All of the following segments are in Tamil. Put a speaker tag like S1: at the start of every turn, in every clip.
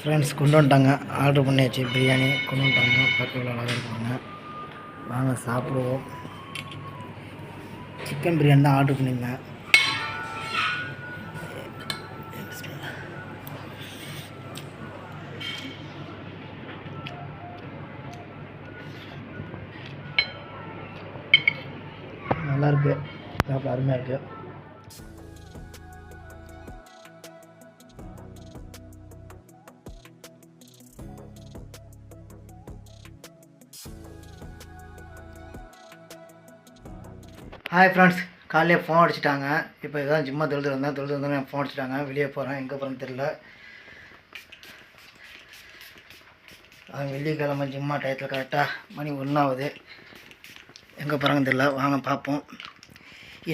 S1: ஃப்ரெண்ட்ஸ் கொண்டு வந்துட்டாங்க. ஆர்டர் பண்ணியாச்சு. பிரியாணி கொண்டு வந்துட்டாங்க. பக்கத்தில் அழகாக இருப்பாங்க வாங்க சாப்பிடுவோம். சிக்கன் பிரியாணி தான் ஆர்டர் பண்ணியிருந்தேன். நல்லாயிருக்கு சாப்பிட அருமையாக இருக்குது ஹாய் ஃப்ரெண்ட்ஸ் காலையிலே ஃபோன் அடிச்சிட்டாங்க. இப்போ இதான் ஜிம்மா தொழுது வந்தேன். தொழுது வந்தேன் ஃபோன் அடிச்சிட்டாங்க. வெளியே போகிறேன் எங்கே போகிறேன்னு தெரில வெள்ளிக்கிழமை ஜிம்மா டயத்தில் கரெக்டாக மணி ஒன்றாவது எங்கே போகிறாங்கன்னு தெரில வாங்க பார்ப்போம்.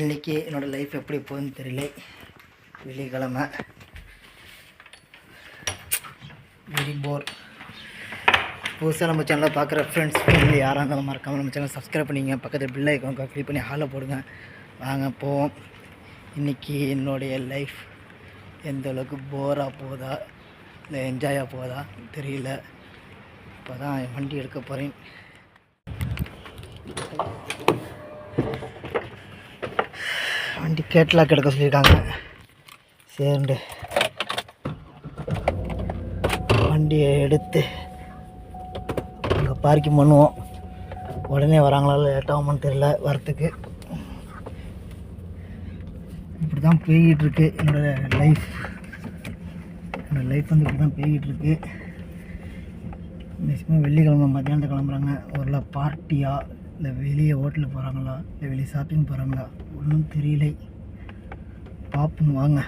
S1: இன்றைக்கி என்னோடய லைஃப் எப்படி போகுதுன்னு தெரியல. வெள்ளிக்கிழமை. வெரி போர் புதுசாக நம்ம சேனலை பார்க்குற ஃப்ரெண்ட்ஸ் ஃபேமிலி யாராக இருந்தாலும் மறக்காமல் நம்ம சேனல் சப்ஸ்கிரைப் பண்ணிங்க. பக்கத்தில் பில் ஐக்கான் கிளிக் பண்ணி ஹாலில் போடுங்க. வாங்க போவோம். இன்றைக்கி என்னுடைய லைஃப் எந்த அளவுக்கு போராக போதா? இல்லை என்ஜாயாக போதா? தெரியல. இப்போ தான் வண்டி எடுக்க போகிறேன் வண்டி கேட்லாக் எடுக்க சொல்லியிருக்காங்க. சரிண்டு வண்டியை எடுத்து பார்க்கிங் பண்ணுவோம். உடனே வராங்களா இல்லை லேட் தெரியல வரத்துக்கு இப்படி தான் போய்கிட்டு என்னோடய என்னோட லைஃப் என்னோடய லைஃப் வந்து இப்படி தான் போய்கிட்டுருக்கு. மேக்ஸிமம் வெள்ளிக்கிழமை மத்தியானத்தை கிளம்புறாங்க. ஒரு பார்ட்டியா இல்லை வெளியே ஹோட்டலுக்கு போகிறாங்களா இல்லை வெளியே ஷாப்பிங் போகிறாங்களா ஒன்றும் தெரியலை. பார்ப்போம் வாங்க.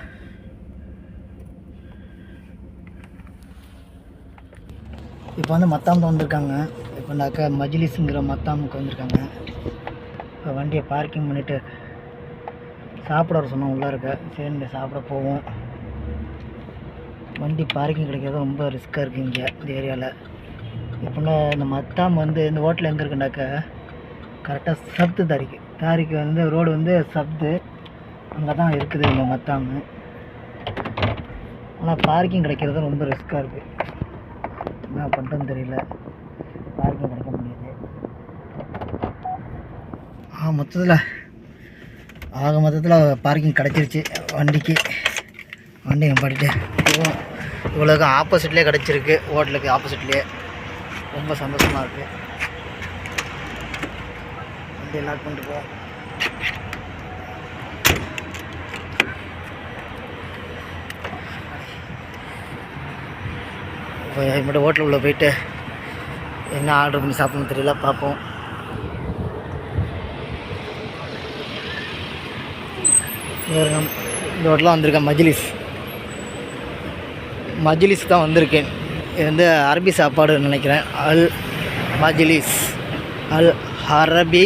S1: இப்போ வந்து மத்தாம் வந்திருக்காங்க. இப்போனாக்கா மஜ்லிஸுங்கிற மத்தாமுக்கு வந்திருக்காங்க. இப்போ வண்டியை பார்க்கிங் பண்ணிவிட்டு சாப்பிட வர சொன்னோம் உள்ளே இருக்க. சரி சாப்பிட போவோம். வண்டி பார்க்கிங் கிடைக்கிறது ரொம்ப ரிஸ்க்காக இருக்குது இங்கே இந்த ஏரியாவில் இப்போனா இந்த மத்தாம் வந்து இந்த ஹோட்டல் எங்கே இருக்குனாக்கா கரெக்டாக சப்து தாரிக்கு. தாரிக்கு வந்து ரோடு வந்து சப்து. அங்கே தான் இருக்குது இந்த மத்தாம். ஆனால் பார்க்கிங் கிடைக்கிறது ரொம்ப ரிஸ்க்காக இருக்குது என்ன பண்ணுறதுன்னு தெரியல. பார்க்கிங் கிடைக்க முடியுது. ஆ மொத்தத்தில் ஆக மொத்தத்தில் பார்க்கிங் கிடச்சிருச்சு வண்டிக்கு. வண்டி பாடிட்டு இவ்வளோக்கு ஆப்போசிட்லேயே கிடச்சிருக்கு ஹோட்டலுக்கு ஆப்போசிட்லேயே ரொம்ப சந்தோஷமாக இருக்குது வண்டி லாக் பண்ணிட்டு போவோம் இப்போ மட்டும் ஹோட்டல் உள்ளே போயிட்டு என்ன ஆர்டர் பண்ணி சாப்பிடணும் தெரியல பார்ப்போம். இந்த ஹோட்டலாக வந்திருக்கேன் மஜ்லிஸ். மஜ்லிஸ் தான் வந்திருக்கேன். இது வந்து அரபி சாப்பாடுன்னு நினைக்கிறேன். அல் மஜ்லிஸ் அல் அரபி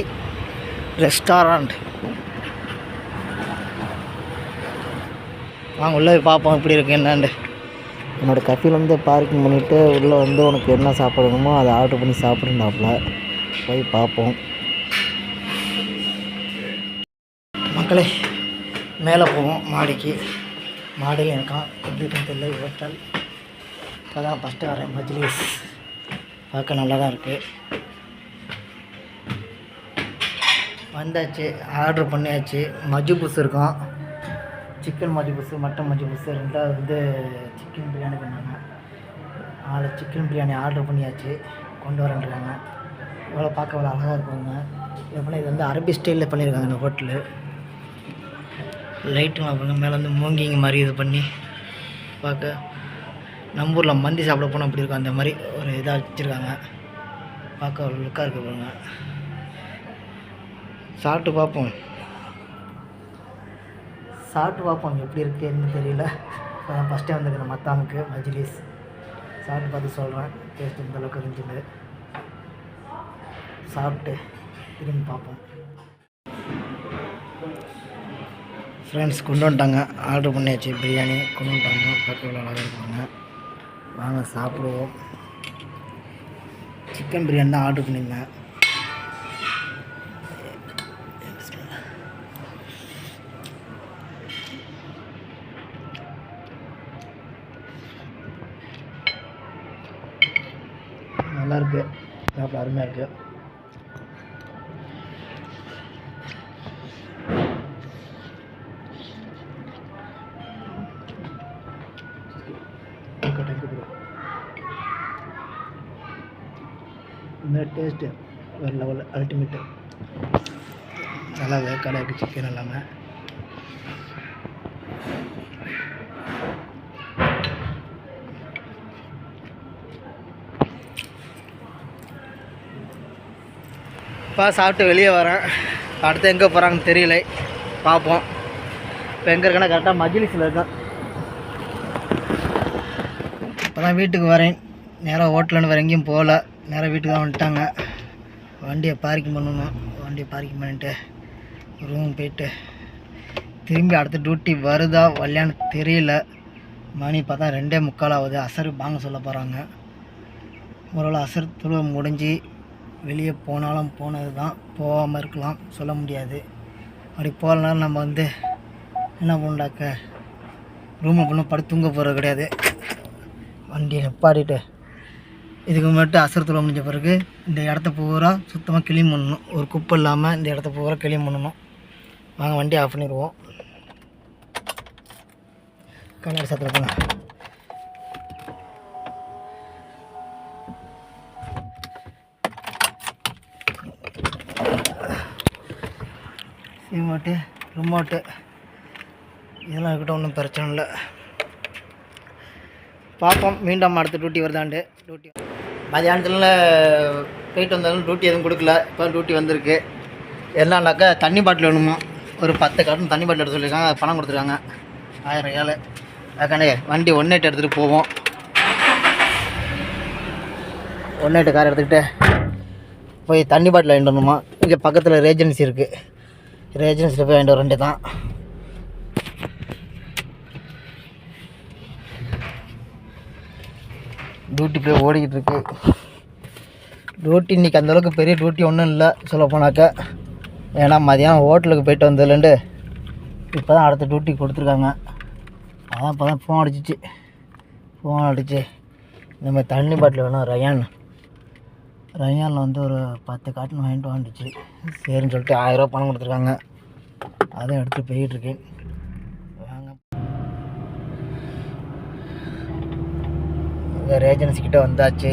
S1: ரெஸ்டாரண்ட். வாங்க உள்ளே போய் பார்ப்போம் எப்படி இருக்கு என்னண்டு என்னோடய கஃபில் வந்து பார்க்கிங் பண்ணிவிட்டு உள்ளே வந்து உனக்கு என்ன சாப்பிடணுமோ அதை ஆர்டர் பண்ணி சாப்பிட்ருந்தாப்புல போய் பார்ப்போம். மக்களே மேலே போவோம் மாடிக்கு. மாடியில் இருக்கான் எப்படி இருக்குன்னு தெரியல ஹோட்டல் இப்போ தான் ஃபஸ்ட்டு வரேன் மஜ்லிஸ். பார்க்க நல்லா தான் இருக்குது வந்தாச்சு ஆர்டர் பண்ணியாச்சு. மஜ்பூஸ் இருக்கும். சிக்கன் மஜ்பூஸ் மட்டன் மஜ்பூஸ் ரெண்டாவது வந்து சிக்கன் பிரியாணி பண்ணாங்க. நாலு சிக்கன் பிரியாணி ஆர்டர் பண்ணியாச்சு. கொண்டு வரேன்றாங்க. இவ்வளோ பார்க்க இவ்வளோ அழகாக இருக்குங்க. எப்படின்னா இது வந்து அரபி ஸ்டைலில் பண்ணியிருக்காங்க இந்த ஹோட்டலு லைட்டுலாம் பாருங்க மேலே வந்து மூங்கிங்க மாதிரி இது பண்ணி பார்க்க. நம்ம ஊரில் மந்தி சாப்பிட போனால் அப்படி இருக்கும். அந்த மாதிரி ஒரு இதாக வச்சுருக்காங்க. பார்க்க ஒரு லுக்காக இருக்கு பாருங்க. சாப்பிட்டு பார்ப்போம். சாப்பிட்டு பார்ப்போம் எப்படி இருக்குன்னு தெரியல. இப்போ தான் ஃபஸ்ட்டே வந்திருக்கிற மத்தாமுக்கு மஜ்லிஸ். சாப்பிட்டு பார்த்து சொல்கிறேன் டேஸ்ட் இந்த அளவுக்கு இருந்துச்சு சாப்பிட்டு திரும்பி பார்ப்போம். ஃப்ரெண்ட்ஸ் கொண்டு வந்துட்டாங்க. ஆர்டர் பண்ணியாச்சு. பிரியாணி கொண்டு வந்துட்டாங்க. பக்கத்தில் அழகாக இருப்பாங்க வாங்க சாப்பிடுவோம். சிக்கன் பிரியாணி தான் ஆர்டர் பண்ணியிருந்தேன். இருக்குது இந்த டேஸ்ட்டு வேறு லெவல் அல்டிமேட்டு நல்லா வேக்காடாக இருக்குது சிக்கன் எல்லாமே. இப்போ சாப்பிட்டு வெளியே வரேன். அடுத்து எங்கே போகிறாங்கன்னு தெரியல. பார்ப்போம். இப்போ எங்கே இருக்கேன்னா கரெக்டாக மஜிலிஸில் இருக்கேன். இப்போ தான் வீட்டுக்கு வரேன். நேராக ஹோட்டலுன்னு வேறு எங்கேயும் போகல. நேராக வீட்டுக்கு தான் வந்துட்டாங்க. வண்டியை பார்க்கிங் பண்ணணும். வண்டியை பார்க்கிங் பண்ணிட்டு ரூம் போயிட்டு திரும்பி அடுத்த டியூட்டி வருதா வரலையான்னு தெரியல. மணி பார்த்தா ரெண்டே முக்கால் ஆகுது. அசர் வாங்க சொல்ல போகிறாங்க ஓரளவு அசர் துருவம் முடிஞ்சு வெளியே போனாலும் போனது தான் போகாமல் இருக்கலாம் சொல்ல முடியாது. அப்படி போகலனாலும் நம்ம வந்து என்ன பண்ணாக்க ரூமில் பண்ண படுத்து தூங்க போகிறது கிடையாது. வண்டியை நிப்பாட்டிட்டு இதுக்கு முன்னாடி அசர் முடிஞ்ச பிறகு இந்த இடத்த பூரா சுத்தமாக கிளீன் பண்ணணும். ஒரு குப்பை இல்லாமல் இந்த இடத்த பூரா கிளீன் பண்ணணும். வாங்க வண்டி ஆஃப் பண்ணிடுவோம். கண்ணாடி சத்தில் போங்க. Remote remote. இதெல்லாம் இருக்கட்டும் ஒன்றும் பிரச்சனை இல்லை. பார்ப்போம். மீண்டும் அடுத்த டியூட்டி வருதாண்டு. டியூட்டி மதியானத்தில் போயிட்டு வந்தாலும் டியூட்டி எதுவும் கொடுக்கல. இப்போ டியூட்டி வந்திருக்கு. என்னன்னாக்கா தண்ணி பாட்டில் வேணுமா? ஒரு பத்து காட்டன் தண்ணி பாட்டில் எடுத்து சொல்லியிருக்காங்க. பணம் கொடுத்துருக்காங்க. ஆயிரம் ஏழு. அதுக்காண்டி வண்டி ஒன் எட்டு எடுத்துகிட்டு போவோம். ஒன் எயிட்டு கார் எடுத்துக்கிட்டு போய் தண்ணி பாட்டில் வாங்கிட்டு வரணுமா? இங்கே பக்கத்தில் ரேஜென்சி இருக்குது ரேஜென்சியில் போய் வாங்கிட்டு வர தான் டியூட்டி போய் ஓடிக்கிட்டு இருக்கு. டியூட்டி இன்றைக்கி அந்தளவுக்கு பெரிய டியூட்டி ஒன்றும் இல்லை சொல்ல போனாக்க ஏன்னா மதியானம் ஹோட்டலுக்கு போயிட்டு வந்ததுலேருந்து இப்போ தான் அடுத்த டியூட்டி கொடுத்துருக்காங்க. அதான் இப்போ தான் ஃபோன் அடிச்சிச்சு. ஃபோன் அடிச்சு. இந்த மாதிரி தண்ணி பாட்டில் வேணும் ரயான் ரயானில் வந்து ஒரு பத்து காட்டன் வாங்கிட்டு வந்துச்சு. சரின்னு சொல்லிட்டு ஆயிரரூவா பணம் கொடுத்துருக்காங்க. அதையும் எடுத்து போயிட்டுருக்கேன் வாங்க. வேறு ஏஜென்சிக்கிட்ட வந்தாச்சு.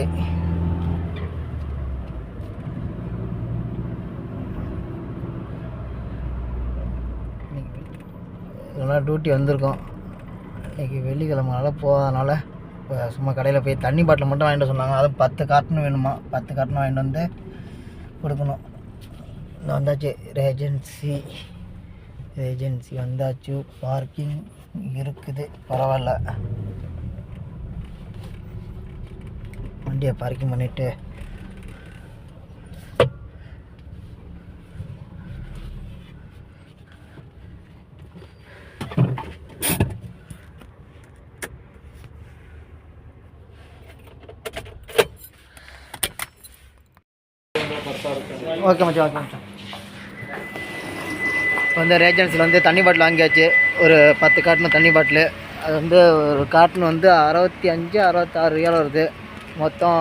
S1: இதெல்லாம் டியூட்டி வந்திருக்கோம். இன்றைக்கி வெள்ளிக்கிழமனால போகாதனால இப்போ சும்மா கடையில் போய் தண்ணி பாட்டில் மட்டும் வாங்கிட்டு சொன்னாங்க. அதுவும் பத்து கார்ட்டன் வேணுமா? பத்து கார்ட்டன் வாங்கிட்டு வந்து கொடுக்கணும். இந்த வந்தாச்சு. ஏஜென்சி ஏஜென்சி வந்தாச்சு. பார்க்கிங் இருக்குது. பரவாயில்ல. வண்டியை பார்க்கிங் பண்ணிவிட்டு ஓகே மச்சான் ஓகே மச்சான். இப்போ வந்து ரேஜன்ஸில் வந்து தண்ணி பாட்டில் வாங்கியாச்சு. ஒரு பத்து கார்ட்டன் தண்ணி பாட்டில். அது வந்து ஒரு கார்ட்டன் வந்து அறுபத்தி அஞ்சு அறுபத்தாறு ரியால் வருது. மொத்தம்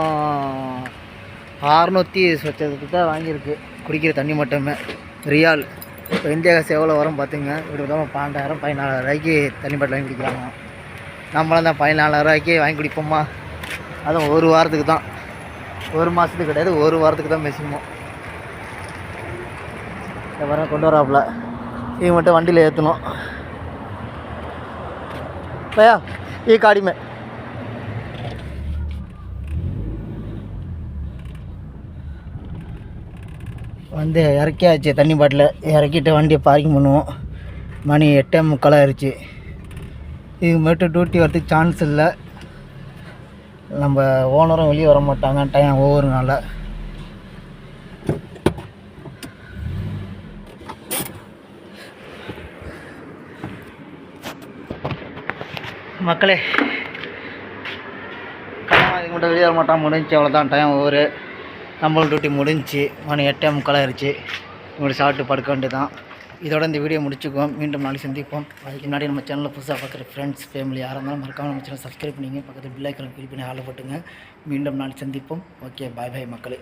S1: அறநூற்றி சொச்சதுக்கு தான் வாங்கியிருக்கு. குடிக்கிற தண்ணி மட்டுமே. ரியால். இப்போ இந்தியா காசு எவ்வளோ வரும் பார்த்துங்க. இப்படி தான் பன்னெண்டாயிரம் பதினாலாயிரம் ரூபாய்க்கு தண்ணி பாட்டில் வாங்கி குடிக்கிறாங்க. நம்மளும் தான் பதினாலாயிரம் ரூபாய்க்கு வாங்கி குடிப்போமா? அதுவும் ஒரு வாரத்துக்கு தான். ஒரு மாதத்துக்கு கிடையாது ஒரு வாரத்துக்கு தான் மேக்சிமம் இந்த கொண்டு வராப்புல. இது மட்டும் வண்டியில் ஏற்றணும் பையா ஈ காடிமே. வந்து இறக்கியாச்சு தண்ணி பாட்டில். இறக்கிட்டு வண்டியை பார்க்கிங் பண்ணுவோம். மணி எட்டே முக்கால் ஆயிடுச்சு இது மட்டும் டியூட்டி வரதுக்கு சான்ஸ் இல்லை. நம்ம ஓனரும் வெளியே வர மாட்டாங்க டைம் ஒவ்வொரு நாளில் மக்களே கல்யாணம் கூட வெளியே வர மாட்டான் முடிஞ்சு அவ்வளோதான் டைம் ஒவ்வொரு நம்மளும் டியூட்டி முடிஞ்சுச்சு மணி எட்டே முக்கால் ஆயிடுச்சு இப்படி சாப்பிட்டு படுக்க வேண்டியதான் இதோட இந்த வீடியோ முடிச்சுக்குவோம். மீண்டும் நாளைக்கு சந்திப்போம். அதுக்கு முன்னாடி நம்ம சேனலில் புதுசாக பார்க்குற ஃப்ரெண்ட்ஸ் ஃபேமிலி யாராக இருந்தாலும் மறக்காமல் நம்ம சேனல் சப்ஸ்கிரைப் பண்ணிங்க பக்கத்தில் பில்லைக்கெல்லாம் ஐக்கன் கிளிக் பண்ணி ஆள போட்டுங்க. மீண்டும் நாளைக்கு சந்திப்போம். ஓகே பாய் பாய் மக்களே.